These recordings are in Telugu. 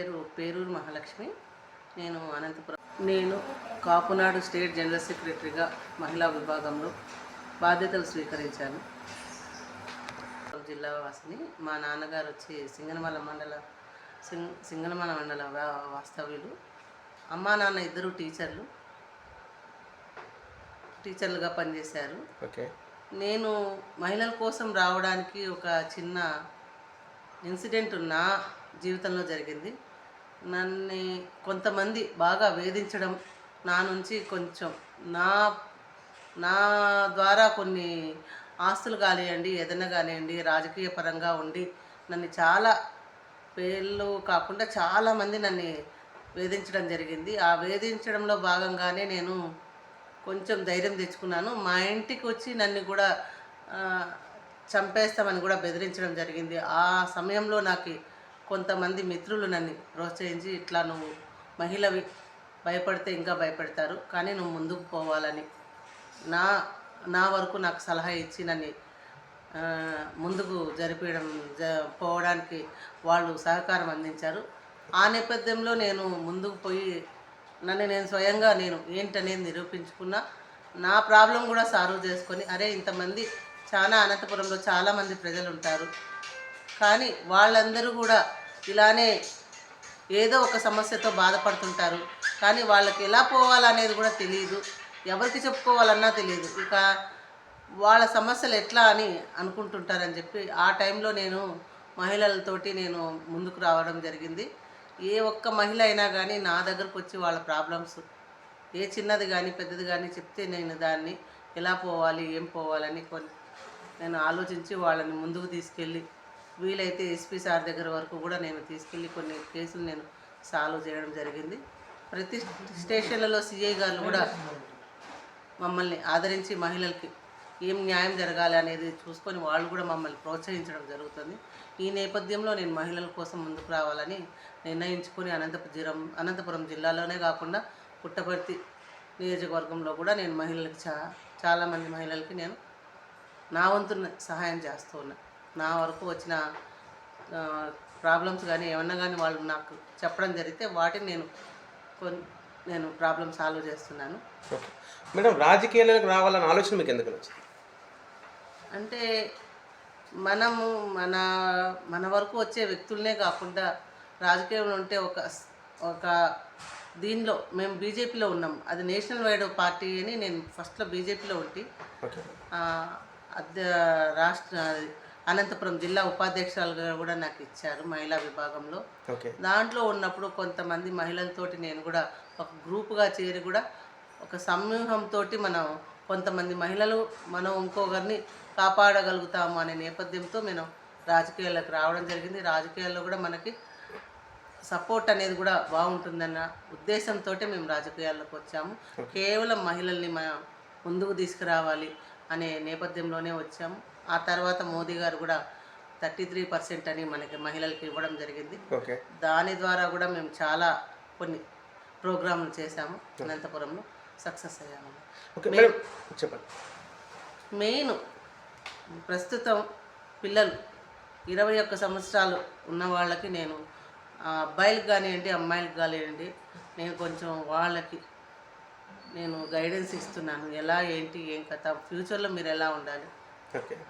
పేరు పేరూరు మహాలక్ష్మి. నేను అనంతపురం. నేను కాపునాడు స్టేట్ జనరల్ సెక్రటరీగా మహిళా విభాగంలో బాధ్యతలు స్వీకరించాను. జిల్లా వాసిని. మా నాన్నగారు వచ్చి సింగనమల మండల సింగ్ సింగనమల మండల వాస్తవ్యులు. అమ్మా నాన్న ఇద్దరు టీచర్లు. టీచర్లుగా పనిచేశారు. ఓకే. నేను మహిళల కోసం రావడానికి ఒక చిన్న ఇన్సిడెంట్ నా జీవితంలో జరిగింది. నన్ను కొంతమంది బాగా వేధించడం నా నుంచి కొంచెం నా నా ద్వారా కొన్ని ఆస్తులు కానివ్వండి ఏదైనా కానివ్వండి రాజకీయ పరంగా ఉండి నన్ను చాలా పేర్లు కాకుండా చాలామంది నన్ను వేధించడం జరిగింది. ఆ వేధించడంలో భాగంగానే నేను కొంచెం ధైర్యం తెచ్చుకున్నాను. మా ఇంటికి వచ్చి నన్ను కూడా చంపేస్తామని కూడా బెదిరించడం జరిగింది. ఆ సమయంలో నాకు కొంతమంది మిత్రులు నన్ను ప్రోత్సహించి ఇట్లా నువ్వు మహిళవి భయపడితే ఇంకా భయపెడతారు కానీ నువ్వు ముందుకు పోవాలని నా నా వరకు నాకు సలహా ఇచ్చి నన్ను ముందుకు జరిపించడం జ పోవడానికి వాళ్ళు సహకారం అందించారు. ఆ నేపథ్యంలో నేను ముందుకు పోయి నన్ను నేను స్వయంగా నేను ఏంటనేది నిరూపించుకున్నా. నా ప్రాబ్లం కూడా సాల్వ్ చేసుకొని అరే ఇంతమంది చాలా అనంతపురంలో చాలామంది ప్రజలు ఉంటారు కానీ వాళ్ళందరూ కూడా ఇలానే ఏదో ఒక సమస్యతో బాధపడుతుంటారు. కానీ వాళ్ళకి ఎలా పోవాలనేది కూడా తెలియదు ఎవరికి చెప్పుకోవాలన్నా తెలియదు ఇక వాళ్ళ సమస్యలు ఎట్లా అని అనుకుంటుంటారని చెప్పి ఆ టైంలో నేను మహిళలతోటి నేను ముందుకు రావడం జరిగింది. ఏ ఒక్క మహిళ అయినా కానీ నా దగ్గరకు వచ్చి వాళ్ళ ప్రాబ్లమ్స్ ఏ చిన్నది కానీ పెద్దది కానీ చెప్తే నేను దాన్ని ఎలా పోవాలి ఏం పోవాలని కొన్ని నేను ఆలోచించి వాళ్ళని ముందుకు తీసుకెళ్ళి వీలైతే ఎస్పీ సార్ దగ్గర వరకు కూడా నేను తీసుకెళ్ళి కొన్ని కేసులు నేను సాల్వ్ చేయడం జరిగింది. ప్రతి స్టేషన్లలో సిఐ గారు కూడా మమ్మల్ని ఆదరించి మహిళలకి ఏం న్యాయం జరగాలి అనేది చూసుకొని వాళ్ళు కూడా మమ్మల్ని ప్రోత్సహించడం జరుగుతుంది. ఈ నేపథ్యంలో నేను మహిళల కోసం ముందుకు రావాలని నిర్ణయించుకొని అనంతపురం అనంతపురం జిల్లాలోనే కాకుండా పుట్టపర్తి నియోజకవర్గంలో కూడా నేను మహిళలకి చా చాలామంది మహిళలకి నేను నా వంతున సహాయం చేస్తూ ఉన్నా నా వరకు వచ్చిన ప్రాబ్లమ్స్ కానీ ఏమన్నా కానీ వాళ్ళు నాకు చెప్పడం జరిగితే వాటిని నేను కొన్ని నేను ప్రాబ్లమ్ సాల్వ్ చేస్తున్నాను. మేడం రాజకీయాలకు రావాలన్న ఆలోచన మీకు ఎందుకు వచ్చింది అంటే మనము మన మన వరకు వచ్చే వ్యక్తులనే కాకుండా రాజకీయంలో ఉంటే ఒక ఒక దీనిలో మేము బీజేపీలో ఉన్నాం. అది నేషనల్ వైడ్ పార్టీ అని నేను ఫస్ట్లో బీజేపీలో ఉంటి. రాష్ట్ర అనంతపురం జిల్లా ఉపాధ్యక్షురాలుగా కూడా నాకు ఇచ్చారు మహిళా విభాగంలో. దాంట్లో ఉన్నప్పుడు కొంతమంది మహిళలతోటి నేను కూడా ఒక గ్రూపుగా చేరి కూడా ఒక సమూహంతో మనం కొంతమంది మహిళలు మనం ఇంకొకరిని కాపాడగలుగుతాము అనే నేపథ్యంతో నేను రాజకీయాల్లోకి రావడం జరిగింది. రాజకీయాల్లో కూడా మనకి సపోర్ట్ అనేది కూడా బాగుంటుందన్న ఉద్దేశంతో మేము రాజకీయాల్లోకి వచ్చాము. కేవలం మహిళల్ని మనం ముందుకు తీసుకురావాలి అనే నేపథ్యంలోనే వచ్చాము. ఆ తర్వాత మోదీ గారు కూడా థర్టీ త్రీ పర్సెంట్ అని మనకి మహిళలకి ఇవ్వడం జరిగింది. దాని ద్వారా కూడా మేము చాలా కొన్ని ప్రోగ్రాంలు చేశాము. అనంతపురంలో సక్సెస్ అయ్యాము. చెప్పండి. మెయిన్ ప్రస్తుతం పిల్లలు ఇరవై ఒక్క సంవత్సరాలు ఉన్న వాళ్ళకి నేను అబ్బాయిలకు కానివ్వండి అమ్మాయిలకు కానివ్వండి నేను కొంచెం వాళ్ళకి నేను గైడెన్స్ ఇస్తున్నాను. ఎలా ఏంటి ఏం కథ ఫ్యూచర్లో మీరు ఎలా ఉండాలి?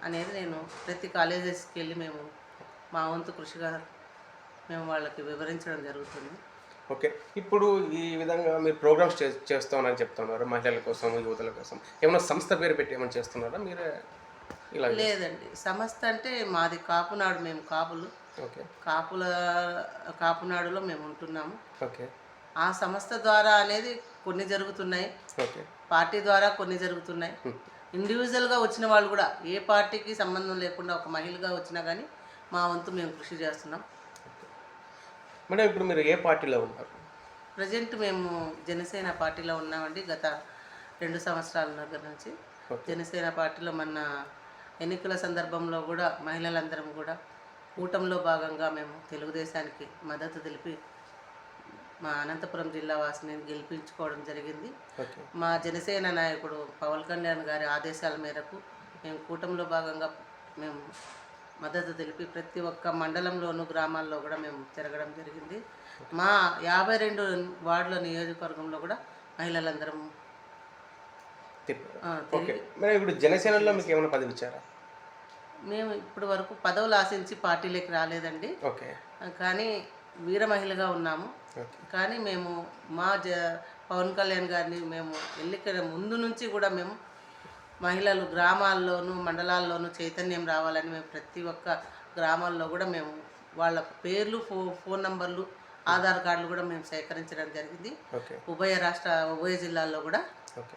అనేది నేను ప్రతి కాలేజెస్కి వెళ్ళి మేము మా వంతు కృషిగా మేము వాళ్ళకి వివరించడం జరుగుతుంది. ఓకే ఇప్పుడు ఈ విధంగా మీరు ప్రోగ్రామ్స్ చే చేస్తామని చెప్తున్నారు మహిళల కోసం యువతుల కోసం. ఏమైనా సంస్థ పేరు పెట్టి ఏమైనా చేస్తున్నారా? మీరే ఇలా లేదండి. సంస్థ అంటే మాది కాపునాడు మేము కాపులు. ఓకే కాపుల కాపునాడులో మేము ఉంటున్నాము. ఓకే ఆ సంస్థ ద్వారా అనేది కొన్ని జరుగుతున్నాయి. ఓకే పార్టీ ద్వారా కొన్ని జరుగుతున్నాయి. ఇండివిజువల్గా వచ్చిన వాళ్ళు కూడా ఏ పార్టీకి సంబంధం లేకుండా ఒక మహిళగా వచ్చినా కానీ మా వంతు మేము కృషి చేస్తున్నాం. మేడం ఇప్పుడు మీరు ఏ పార్టీలో ఉన్నారు? ప్రజెంట్ మేము జనసేన పార్టీలో ఉన్నామండి గత రెండు సంవత్సరాల దగ్గర నుంచి. జనసేన పార్టీలో మన ఎన్నికల సందర్భంలో కూడా మహిళలందరం కూడా కూటమిలో భాగంగా మేము తెలుగుదేశానికి మద్దతు తెలిపి మా అనంతపురం జిల్లా వాసిని గెలిపించుకోవడం జరిగింది. మా జనసేన నాయకుడు పవన్ కళ్యాణ్ గారి ఆదేశాల మేరకు మేము కూటమిలో భాగంగా మేము మద్దతు తెలిపి ప్రతి ఒక్క మండలంలోను గ్రామాల్లో కూడా మేము తిరగడం జరిగింది. మా యాభై రెండు వార్డుల నియోజకవర్గంలో కూడా మహిళలందరం మరి ఇప్పుడు జనసేనలో మీకు ఏమైనా పదవి ఇచ్చారా? మేము ఇప్పటి వరకు పదవులు ఆశించి పార్టీలోకి రాలేదండి. ఓకే. కానీ వీర మహిళగా ఉన్నాము కానీ మేము మా జ పవన్ కళ్యాణ్ గారిని మేము ఎన్నికల ముందు నుంచి కూడా మేము మహిళలు గ్రామాల్లోనూ మండలాల్లోనూ చైతన్యం రావాలని మేము ప్రతి ఒక్క గ్రామాల్లో కూడా మేము వాళ్ళ పేర్లు ఫో ఫోన్ నంబర్లు ఆధార్ కార్డులు కూడా మేము సేకరించడం జరిగింది. ఉభయ రాష్ట్ర ఉభయ జిల్లాల్లో కూడా. ఓకే.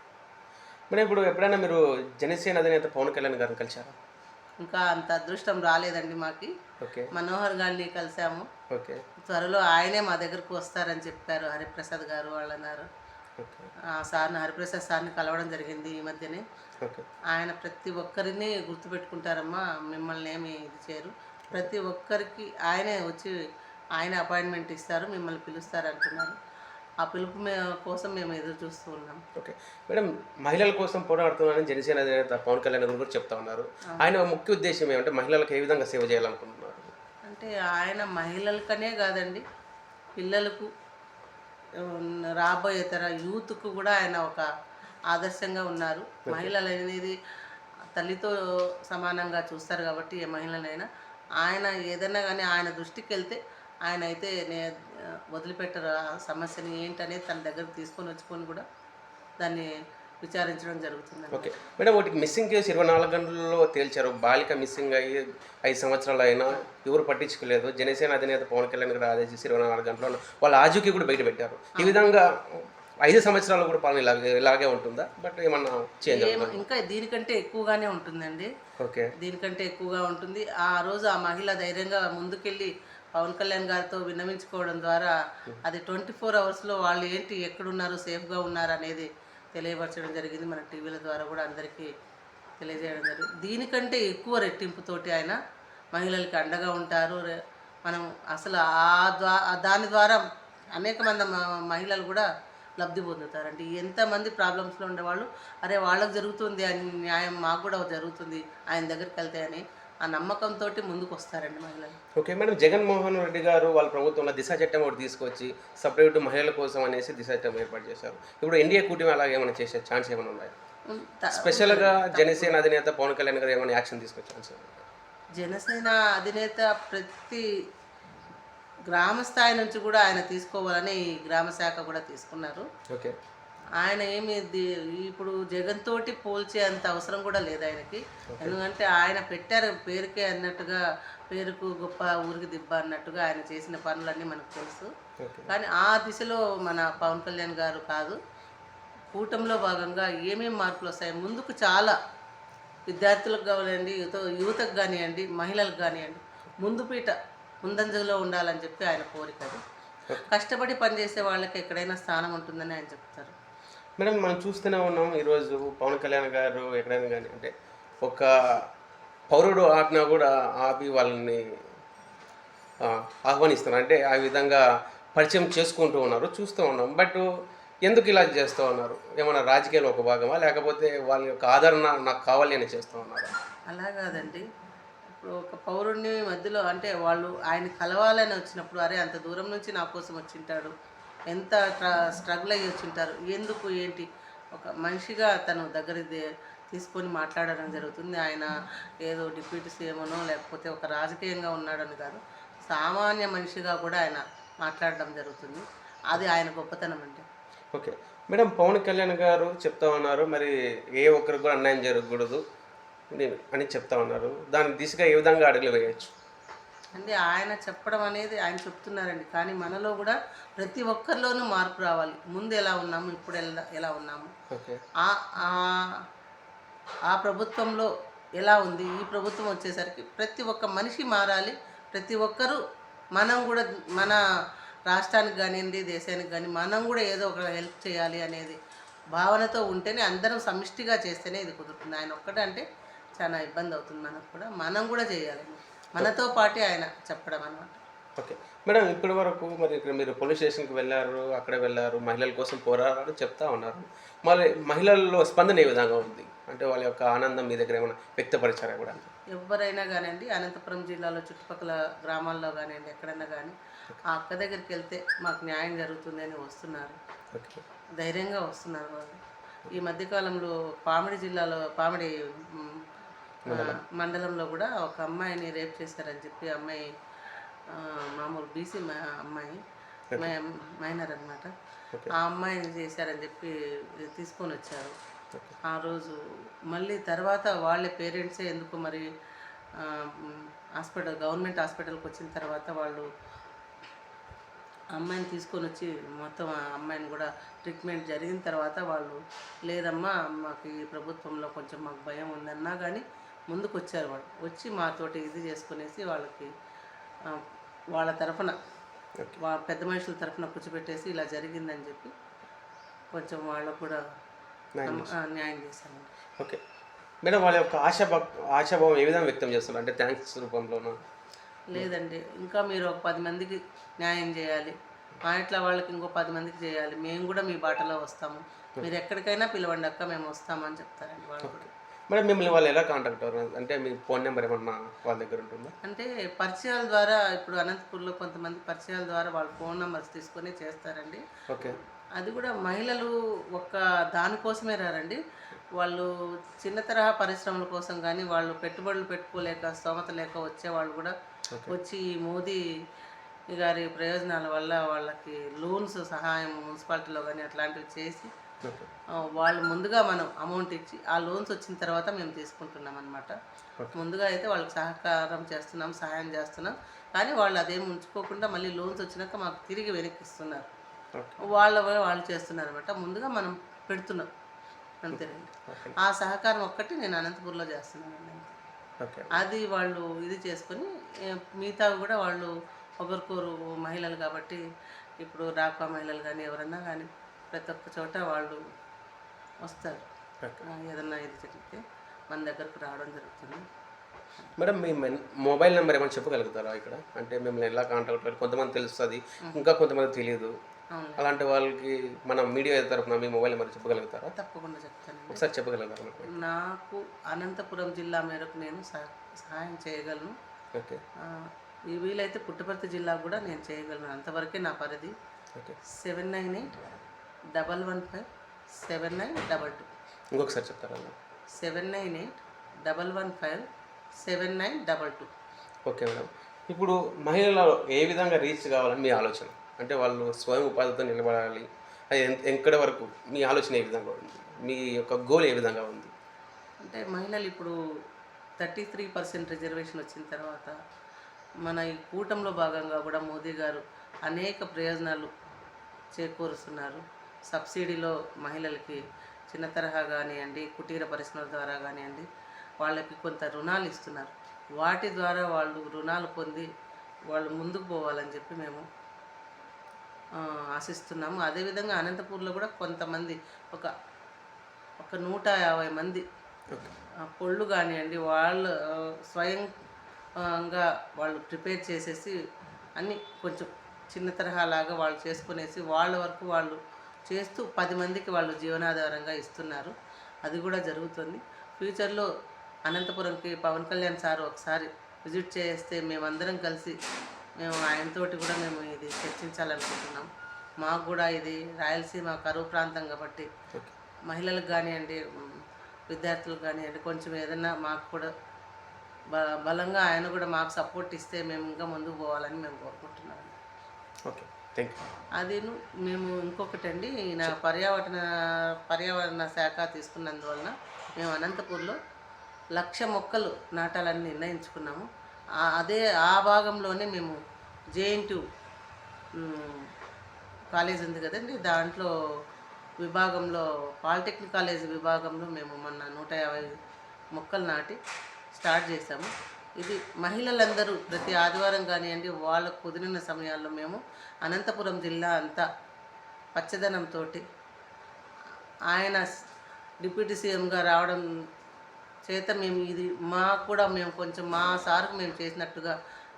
మరి ఇప్పుడు ఎప్పుడైనా మీరు జనసేన అధినేత పవన్ కళ్యాణ్ గారిని కలిశారా? ఇంకా అంత అదృష్టం రాలేదండి మాకి. మనోహర్ గారిని కలిసాము. త్వరలో ఆయనే మా దగ్గరకు వస్తారని చెప్పారు హరిప్రసాద్ గారు వాళ్ళు అన్నారు సార్ని హరిప్రసాద్ సార్ని కలవడం జరిగింది ఈ మధ్యనే. ఆయన ప్రతి ఒక్కరిని గుర్తుపెట్టుకుంటారమ్మా మిమ్మల్ని ఏమి ఇది చేయరు. ప్రతి ఒక్కరికి ఆయనే వచ్చి ఆయన అపాయింట్మెంట్ ఇస్తారు మిమ్మల్ని పిలుస్తారు అంటున్నారు. ఆ పిలుపు కోసం మేము ఎదురు చూస్తూ ఉన్నాం. ఓకే. మేడం మహిళల కోసం పోరాడుతున్నానని జనసేన అధినేత పవన్ కళ్యాణ్ గారు కూడా చెప్తా ఉన్నారు. ఆయన ముఖ్య ఉద్దేశం ఏమంటే మహిళలకు ఏ విధంగా సేవ చేయాలనుకుంటున్నారు? అంటే ఆయన మహిళలకనే కాదండి పిల్లలకు రాబోయే తర యూత్కు కూడా ఆయన ఒక ఆదర్శంగా ఉన్నారు. మహిళలు అనేది తల్లితో సమానంగా చూస్తారు కాబట్టి ఏ మహిళనైనా ఆయన ఏదైనా కానీ ఆయన దృష్టికి వెళ్తే ఆయన అయితే నే వదిలిపెట్టరు ఆ సమస్యని ఏంటనేది తన దగ్గరకు తీసుకొని వచ్చుకొని కూడా దాన్ని విచారించడం జరుగుతుందండి. ఓకే. మేడం ఒకటి మిస్సింగ్ కేసు ఇరవై నాలుగు గంటల్లో తేల్చారు. బాలిక మిస్సింగ్ అయ్యి ఐదు సంవత్సరాలు అయినా ఎవరు పట్టించుకోలేదు. జనసేన అధినేత పవన్ కళ్యాణ్ గారు ఆదేశించి ఇరవై నాలుగు గంటల్లో వాళ్ళ ఆజుకి కూడా బయట పెట్టారు. ఈ విధంగా ఐదు సంవత్సరాలు కూడా పాలన ఇలాగే ఇలాగే ఉంటుందా? బట్ ఏమన్నా చేంజ్ ఇంకా దీనికంటే ఎక్కువగానే ఉంటుందండి. ఓకే. దీనికంటే ఎక్కువగా ఉంటుంది. ఆ రోజు ఆ మహిళ ధైర్యంగా ముందుకెళ్ళి పవన్ కళ్యాణ్ గారితో విన్నవించుకోవడం ద్వారా అది ట్వంటీ ఫోర్ అవర్స్లో వాళ్ళు ఏంటి ఎక్కడున్నారు సేఫ్గా ఉన్నారు అనేది తెలియపరచడం జరిగింది మన టీవీల ద్వారా కూడా అందరికీ తెలియజేయడం జరిగింది. దీనికంటే ఎక్కువ రెట్టింపుతోటి ఆయన మహిళలకి అండగా ఉంటారు. మనం అసలు ఆ ద్వా దాని ద్వారా అనేక మంది మ- మహిళలు కూడా లబ్ధి పొందుతారండి ఎంతమంది ప్రాబ్లమ్స్లో ఉండేవాళ్ళు అరే వాళ్ళకి జరుగుతుంది అని న్యాయం మాకు కూడా జరుగుతుంది ఆయన దగ్గరికి వెళ్తే అని ఆ నమ్మకంతో ముందుకు వస్తారండి మహిళలు. Okay madam. జగన్మోహన్ రెడ్డి గారు వాళ్ళ ప్రభుత్వంలో దిశ చట్టం ఒకటి తీసుకొచ్చి సపరేట్ మహిళల కోసం అనేసి దిశ చట్టం ఏర్పాటు చేశారు. ఇప్పుడు ఎన్డీఏ కూటమి అలాగే ఏమైనా చేసే ఛాన్స్ ఏమైనా ఉన్నాయి స్పెషల్గా జనసేన అధినేత పవన్ కళ్యాణ్ గారు ఏమైనా యాక్షన్ తీసుకొచ్చే ఛాన్స్? జనసేన అధినేత ప్రతి గ్రామ స్థాయి నుంచి కూడా ఆయన తీసుకోవాలని గ్రామ శాఖ కూడా తీసుకున్నారు. ఓకే. ఆయన ఏమి ఇప్పుడు జగన్ తోటి పోల్చే అంత అవసరం కూడా లేదు ఆయనకి. ఎందుకంటే ఆయన పెట్టారు పేరుకే అన్నట్టుగా పేరుకు గొప్ప ఊరికి దిబ్బ అన్నట్టుగా ఆయన చేసిన పనులన్నీ మనకు తెలుసు. కానీ ఆ దిశలో మన పవన్ కళ్యాణ్ గారు కాదు కూటమిలో భాగంగా ఏమేమి మార్పులు వస్తాయి ముందుకు చాలా విద్యార్థులకు కావాలండి యువత యువతకు కానివ్వండి మహిళలకు కానివ్వండి ముందు పీట ముందంజలో ఉండాలని చెప్పి ఆయన కోరిక కష్టపడి పనిచేసే వాళ్ళకి ఎక్కడైనా స్థానం ఉంటుందని ఆయన చెప్తారు. మేడం మనం చూస్తూనే ఉన్నాం ఈరోజు పవన్ కళ్యాణ్ గారు ఎక్కడైనా కానీ అంటే ఒక పౌరుడు ఆజ్ఞ కూడా ఆపి వాళ్ళని ఆహ్వానిస్తున్నారు. అంటే ఆ విధంగా పరిచయం చేసుకుంటూ ఉన్నారు చూస్తూ ఉన్నాం. బట్ ఎందుకు ఇలా చేస్తూ ఉన్నారు? ఏమైనా రాజకీయాలు ఒక భాగమా? లేకపోతే వాళ్ళ యొక్క ఆదరణ నాకు కావాలి అని చేస్తూ ఉన్నారు? అలా కాదండి. ఇప్పుడు ఒక పౌరుణ్ణి మధ్యలో అంటే వాళ్ళు ఆయన కలవాలని వచ్చినప్పుడు అరే అంత దూరం నుంచి నా కోసం వచ్చింటాడు ఎంత స్ట్రగుల్ అయ్యి వచ్చింటారు? ఎందుకు? ఏంటి? ఒక మనిషిగా తను దగ్గర తీసుకొని మాట్లాడడం జరుగుతుంది. ఆయన ఏదో డిప్యూటీ సీఎంనో లేకపోతే ఒక రాజకీయంగా ఉన్నాడని కాదు సామాన్య మనిషిగా కూడా ఆయన మాట్లాడడం జరుగుతుంది. అది ఆయన గొప్పతనం అంటే ఓకే. మేడం పవన్ కళ్యాణ్ గారు చెప్తా ఉన్నారు మరి ఏ ఒక్కరికి కూడా అన్యాయం జరగకూడదు అని- అని చెప్తా ఉన్నారు. దాని దిశగా ఏ విధంగా అడుగులు వేయచ్చు? అంటే ఆయన చెప్పడం అనేది ఆయన చెప్తున్నారండి. కానీ మనలో కూడా ప్రతి ఒక్కరిలోనూ మార్పు రావాలి. ముందు ఎలా ఉన్నాము ఇప్పుడు ఎలా ఎలా ఉన్నాము? ఆ ప్రభుత్వంలో ఎలా ఉంది? ఈ ప్రభుత్వం వచ్చేసరికి ప్రతి ఒక్క మనిషి మారాలి. ప్రతి ఒక్కరూ మనం కూడా మన రాష్ట్రానికి కానివ్వండి దేశానికి కానీ మనం కూడా ఏదో ఒక హెల్ప్ చేయాలి అనేది భావనతో ఉంటేనే అందరం సమిష్టిగా చేస్తేనే ఇది కుదురుతుంది. ఆయన ఒక్కటే అంటే చాలా ఇబ్బంది అవుతుంది మనకు కూడా. మనం కూడా చేయాలి. మనతో పాటే ఆయన చెప్పడం అన్నమాట. ఓకే. మేడం ఇప్పటి వరకు మరి ఇక్కడ మీరు పోలీస్ స్టేషన్కి వెళ్ళారు అక్కడ వెళ్ళారు మహిళల కోసం పోరాడారు చెప్తా ఉన్నారు. మరి మహిళల్లో స్పందన ఏ విధంగా ఉంది? అంటే వాళ్ళ యొక్క ఆనందం మీ దగ్గర ఏమైనా వ్యక్తపరిచారా కూడా? ఎవరైనా కానివ్వండి అనంతపురం జిల్లాలో చుట్టుపక్కల గ్రామాల్లో కానివ్వండి ఎక్కడైనా కానీ ఆ అక్క దగ్గరికి వెళ్తే మాకు న్యాయం జరుగుతుందని వస్తున్నారు. ఓకే. ధైర్యంగా వస్తున్నారు వాళ్ళు. ఈ మధ్యకాలంలో పామిడి జిల్లాలో పామిడి మండలంలో కూడా ఒక అమ్మాయిని రేప్ చేశారని చెప్పి అమ్మాయి మామూలు బీసీ అమ్మాయి మైనర్ అనమాట ఆ అమ్మాయిని చేశారని చెప్పి తీసుకొని వచ్చారు. ఆ రోజు మళ్ళీ తర్వాత వాళ్ళ పేరెంట్సే ఎందుకు మరి హాస్పిటల్ గవర్నమెంట్ హాస్పిటల్కి వచ్చిన తర్వాత వాళ్ళు అమ్మాయిని తీసుకొని వచ్చి మొత్తం ఆ అమ్మాయిని కూడా ట్రీట్మెంట్ జరిగిన తర్వాత వాళ్ళు లేదమ్మా మాకు ఈ ప్రభుత్వంలో కొంచెం మాకు భయం ఉందన్నా కానీ ముందుకు వచ్చారు వాళ్ళు. వచ్చి మాతోటి ఇది చేసుకునేసి వాళ్ళకి వాళ్ళ తరఫున పెద్ద మనుషుల తరఫున కూర్చోబెట్టేసి ఇలా జరిగిందని చెప్పి కొంచెం వాళ్ళకు కూడా న్యాయం చేశాను ఓకే. మేడం వాళ్ళ యొక్క ఆశాభా ఆశాభావం ఏ విధంగా వ్యక్తం చేస్తున్నారు? అంటే థ్యాంక్స్ రూపంలోనా? లేదండి. ఇంకా మీరు ఒక పది మందికి న్యాయం చేయాలి. మా ఇట్లా వాళ్ళకి ఇంకో పది మందికి చేయాలి. మేము కూడా మీ బాటలో వస్తాము. మీరు ఎక్కడికైనా పిలవండి అక్క మేము వస్తామని చెప్తారండి వాళ్ళు కూడా. మేడం మిమ్మల్ని వాళ్ళు ఎలా కాంటాక్ట్ అవ్వరు అంటే మీ ఫోన్ నెంబర్ ఏమన్నా వాళ్ళ దగ్గర ఉంటుందా? అంటే పరిచయాల ద్వారా ఇప్పుడు అనంతపూర్లో కొంతమంది పరిచయాల ద్వారా వాళ్ళ ఫోన్ నెంబర్స్ తీసుకొని చేస్తారండి. ఓకే. అది కూడా మహిళలు ఒక్క దానికోసమే రారండి. వాళ్ళు చిన్న తరహా పరిశ్రమల కోసం కానీ వాళ్ళు పెట్టుబడులు పెట్టుకోలేక స్తోమత లేక వచ్చే వాళ్ళు కూడా వచ్చి ఈ మోదీ గారి ప్రయోజనాల వల్ల వాళ్ళకి లోన్స్ సహాయం మున్సిపాలిటీలో కానీ అట్లాంటివి చేసి వాళ్ళు ముందుగా మనం అమౌంట్ ఇచ్చి ఆ లోన్స్ వచ్చిన తర్వాత మేము తీసుకుంటున్నాం అనమాట ముందుగా అయితే వాళ్ళకి సహకారం చేస్తున్నాం సహాయం చేస్తున్నాం. కానీ వాళ్ళు అదేం ఉంచుకోకుండా మళ్ళీ లోన్స్ వచ్చినాక మాకు తిరిగి వెనక్కి ఇస్తున్నారు వాళ్ళ వాళ్ళు చేస్తున్నారు అనమాట ముందుగా మనం పెడుతున్నాం. అంతేనండి. ఆ సహకారం ఒక్కటి నేను అనంతపూర్లో చేస్తున్నానండి అది వాళ్ళు ఇది చేసుకొని ఏ, మిగతావి కూడా వాళ్ళు ఒకరికొరు మహిళలు కాబట్టి ఇప్పుడు రాకా మహిళలు కానీ ఎవరన్నా కానీ ప్రతి ఒక్క చోట వాళ్ళు వస్తారు. ఏదన్నా ఇది జరిగితే మన దగ్గరకు రావడం జరుగుతుంది. మేడం మీ మొబైల్ నెంబర్ ఏమైనా చెప్పగలుగుతారా ఇక్కడ? అంటే మిమ్మల్ని ఎలా కాంటాక్ట్ కొంతమంది తెలుస్తుంది ఇంకా కొంతమంది తెలియదు అలాంటి వాళ్ళకి మనం మీడియా తరఫున మీ మొబైల్ నెంబర్ చెప్పగలుగుతారా? తప్పకుండా చెప్తానండి ఒకసారి చెప్పగలుగుతారా నాకు? అనంతపురం జిల్లా మేరకు నేను సహ- సహాయం చేయగలను. ఓకే. ఈ వీలైతే పుట్టపర్తి జిల్లా కూడా నేను చేయగలను. అంతవరకే నా పరిధి okay. Seven nine eight double one five seven nine double two. ఇంకొకసారి చెప్తారా? Seven nine eight double one five seven nine double two. Okay madam. ఇప్పుడు మహిళలు ఏ విధంగా రీచ్ కావాలని మీ ఆలోచన? అంటే వాళ్ళు స్వయం ఉపాధితో నిలబడాలి. అది ఎంత- ఎక్కడి వరకు? మీ ఆలోచన ఏ విధంగా ఉంది? మీ యొక్క గోల్ ఏ విధంగా ఉంది? అంటే మహిళలు ఇప్పుడు థర్టీ త్రీ పర్సెంట్ రిజర్వేషన్ వచ్చిన తర్వాత మన ఈ కూటంలో భాగంగా కూడా మోదీ గారు అనేక ప్రయోజనాలు చేకూరుస్తున్నారు. సబ్సిడీలో మహిళలకి చిన్న తరహా కానివ్వండి కుటీర పరిశ్రమల ద్వారా కానివ్వండి వాళ్ళకి కొంత రుణాలు ఇస్తున్నారు. వాటి ద్వారా వాళ్ళు రుణాలు పొంది వాళ్ళు ముందుకు పోవాలని చెప్పి మేము ఆశిస్తున్నాము. అదేవిధంగా అనంతపూర్లో కూడా కొంతమంది ఒక ఒక నూట యాభై మంది పొళ్ళు కానివ్వండి వాళ్ళు స్వయంగా వాళ్ళు ప్రిపేర్ చేసేసి అన్నీ కొంచెం చిన్న తరహా లాగా వాళ్ళు చేసుకునేసి వాళ్ళ వరకు వాళ్ళు చేస్తూ పది మందికి వాళ్ళు జీవనాధారంగా ఇస్తున్నారు. అది కూడా జరుగుతుంది. ఫ్యూచర్లో అనంతపురంకి పవన్ కళ్యాణ్ సార్ ఒకసారి విజిట్ చేస్తే మేమందరం కలిసి మేము ఆయనతోటి కూడా మేము ఇది చర్చించాలనుకుంటున్నాం. మాకు కూడా ఇది రాయలసీమ కరువు ప్రాంతం కాబట్టి మహిళలకు కానివ్వండి విద్యార్థులకు కానివ్వండి కొంచెం ఏదైనా మాకు కూడా బ బలంగా ఆయన కూడా మాకు సపోర్ట్ ఇస్తే మేము ఇంకా ముందుకు పోవాలని మేము కోరుకుంటున్నాం. ఓకే. అదేను మేము ఇంకొకటి అండి నా పర్యావరణ పర్యావరణ శాఖ తీసుకున్నందువలన మేము అనంతపూర్లో లక్ష మొక్కలు నాటాలని నిర్ణయించుకున్నాము. అదే ఆ భాగంలోనే మేము జేఎన్టు కాలేజ్ ఉంది కదండి దాంట్లో విభాగంలో పాలిటెక్నిక్ కాలేజ్ విభాగంలో మేము మొన్న నూట యాభై మొక్కలు నాటి స్టార్ట్ చేశాము. ఇది మహిళలందరూ ప్రతి ఆదివారం కానివ్వండి వాళ్ళకు కుదిరిన సమయాల్లో మేము అనంతపురం జిల్లా అంతా పచ్చదనంతో ఆయన డిప్యూటీ సీఎంగా రావడం చేత మేము ఇది మా కూడా మేము కొంచెం మా సార్కు మేము చేసినట్టుగా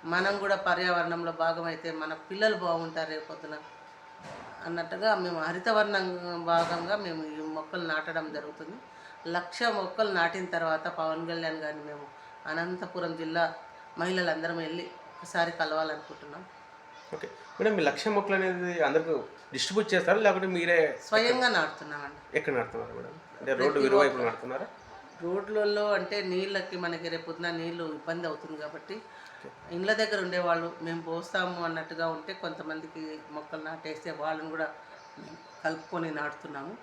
మనం కూడా పర్యావరణంలో భాగమైతే మన పిల్లలు బాగుంటారు రేపొద్దున అన్నట్టుగా మేము హరితవర్ణం భాగంగా మేము ఈ మొక్కలు నాటడం జరుగుతుంది. లక్ష మొక్కలు నాటిన తర్వాత పవన్ కళ్యాణ్ గారిని మేము అనంతపురం జిల్లా మహిళలందరం వెళ్ళి ఒకసారి కలవాలనుకుంటున్నాం. ఓకే. మేడం మీ లక్ష మొక్కలు అనేది అందరికీ డిస్ట్రిబ్యూట్ చేస్తారా? లేకపోతే మీరే స్వయంగా నాటుతున్నామండి. ఎక్కడ నాటుతున్నారు మేడం? అంటే రోడ్డు ఇరువైపులు నాటుతున్నారా? రోడ్లలో అంటే నీళ్ళకి మనకి రేపొద్దున నీళ్ళు ఇబ్బంది అవుతుంది కాబట్టి ఇండ్ల దగ్గర ఉండేవాళ్ళు మేము పోస్తాము అన్నట్టుగా ఉంటే కొంతమందికి మొక్కలు నాటేస్తే వాళ్ళని కూడా కలుపుకొని నాటుతున్నాము.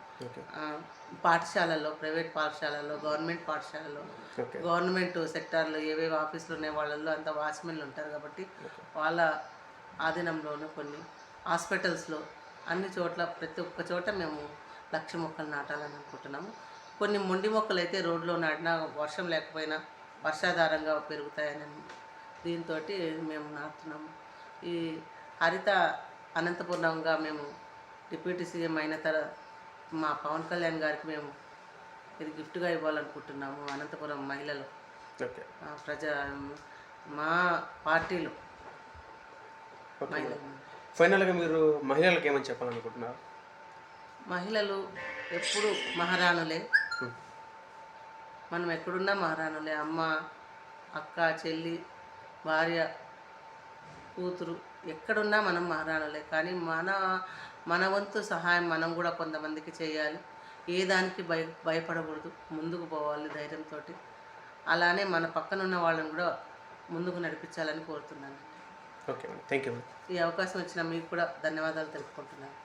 పాఠశాలల్లో ప్రైవేట్ పాఠశాలల్లో గవర్నమెంట్ పాఠశాలల్లో ఓకే గవర్నమెంట్ సెక్టార్లో ఏవేవి ఆఫీసులు ఉన్నాయి వాళ్ళల్లో అంత వాచ్మెన్లు ఉంటారు కాబట్టి వాళ్ళ ఆధీనంలోనూ కొన్ని హాస్పిటల్స్లో అన్ని చోట్ల ప్రతి ఒక్క చోట మేము లక్ష మొక్కలు నాటాలని అనుకుంటున్నాము. కొన్ని మొండి మొక్కలు అయితే రోడ్లో నాటినా వర్షం లేకపోయినా వర్షాధారంగా పెరుగుతాయని దీంతో మేము నాటుతున్నాము. ఈ హరిత అనంతపురంగా మేము డిప్యూటీ సీఎం అయిన తర్వాత మా పవన్ కళ్యాణ్ గారికి మేము ఇది గిఫ్ట్గా ఇవ్వాలనుకుంటున్నాము అనంతపురం మహిళలు. ప్రజా మా పార్టీలో ఫైనల్గా మీరు మహిళలకు ఏమని చెప్పాలనుకుంటున్నారు? మహిళలు ఎప్పుడు మహారాణులే. మనం ఎక్కడున్నా మహారాణులే. అమ్మ అక్క చెల్లి భార్య కూతురు ఎక్కడున్నా మనం మహారాణులే. కానీ మన మన వంతు సహాయం మనం కూడా కొంతమందికి చేయాలి. ఏ దానికి భయ భయపడకూడదు. ముందుకు పోవాలి ధైర్యంతో అలానే మన పక్కన ఉన్న వాళ్ళని కూడా ముందుకు నడిపించాలని కోరుతున్నాను. ఓకే మేడం థ్యాంక్ యూ ఈ అవకాశం ఇచ్చిన మీకు కూడా ధన్యవాదాలు తెలుపుకుంటున్నాను.